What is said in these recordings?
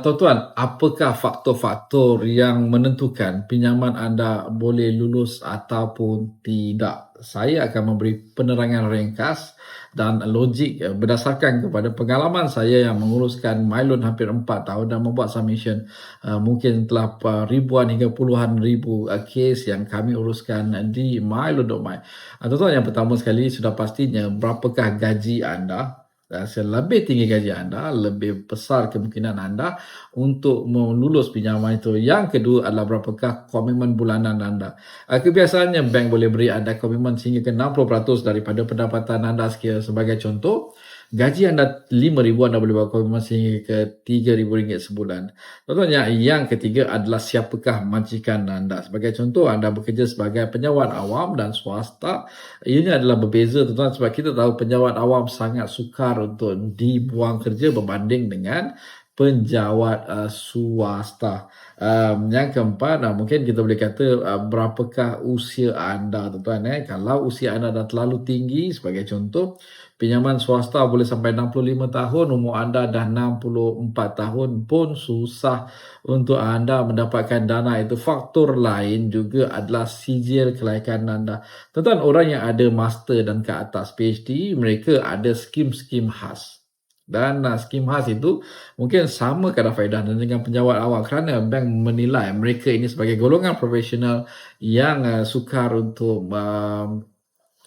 Tuan-tuan, apakah faktor-faktor yang menentukan pinjaman anda boleh lulus ataupun tidak? Saya akan memberi penerangan ringkas dan logik eh, berdasarkan kepada pengalaman saya yang menguruskan MyLoan hampir 4 tahun dan membuat submission uh, mungkin telah ribuan hingga puluhan ribu uh, kes yang kami uruskan di MyLoan.my. Uh, tuan-tuan, yang pertama sekali sudah pastinya berapakah gaji anda Rasa lebih tinggi gaji anda, lebih besar kemungkinan anda untuk melulus pinjaman itu. Yang kedua adalah berapakah komitmen bulanan anda. Ah, kebiasaannya bank boleh beri anda komitmen sehingga ke 60% daripada pendapatan anda sebagai contoh gaji anda RM5,000 anda boleh buat komitmen sehingga ke RM3,000 sebulan. Contohnya yang ketiga adalah siapakah majikan anda. Sebagai contoh anda bekerja sebagai penjawat awam dan swasta. Ianya adalah berbeza tuan sebab kita tahu penjawat awam sangat sukar untuk dibuang kerja berbanding dengan penjawat uh, swasta. Um, yang keempat, uh, mungkin kita boleh kata uh, berapakah usia anda tuan-tuan. Eh? Kalau usia anda dah terlalu tinggi, sebagai contoh, pinjaman swasta boleh sampai 65 tahun, umur anda dah 64 tahun pun susah untuk anda mendapatkan dana itu. Faktor lain juga adalah sijil kelayakan anda. Tuan-tuan, orang yang ada master dan ke atas PhD, mereka ada skim-skim khas. Dan uh, skim khas itu mungkin sama kadar faedah dengan penjawat awal kerana bank menilai mereka ini sebagai golongan profesional yang uh, sukar untuk uh,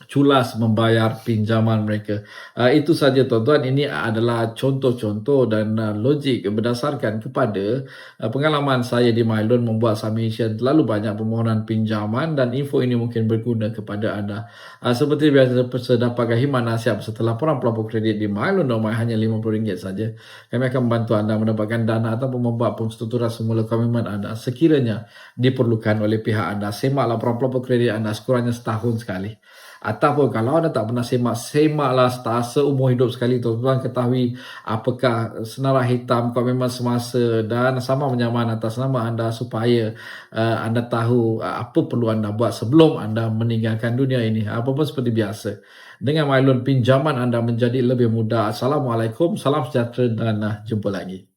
culas membayar pinjaman mereka. Uh, itu saja tuan-tuan, ini adalah contoh-contoh dan uh, logik berdasarkan kepada uh, pengalaman saya di MyLoan membuat submission terlalu banyak permohonan pinjaman dan info ini mungkin berguna kepada anda. Uh, seperti biasa, sedapat himan nasihat setelah laporan pelapor kredit di MyLoan nomor hanya RM50 saja. Kami akan membantu anda mendapatkan dana atau membuat penstrukturan semula komitmen anda sekiranya diperlukan oleh pihak anda. Semak laporan pelapor kredit anda sekurangnya setahun sekali. Ataupun kalau anda tak pernah semak, semaklah seumur hidup sekali tuan-tuan ketahui apakah senarai hitam komitmen semasa dan sama menyaman atas nama anda supaya uh, anda tahu uh, apa perlu anda buat sebelum anda meninggalkan dunia ini. Apa pun seperti biasa. Dengan MyLoan pinjaman anda menjadi lebih mudah. Assalamualaikum, salam sejahtera dan uh, jumpa lagi.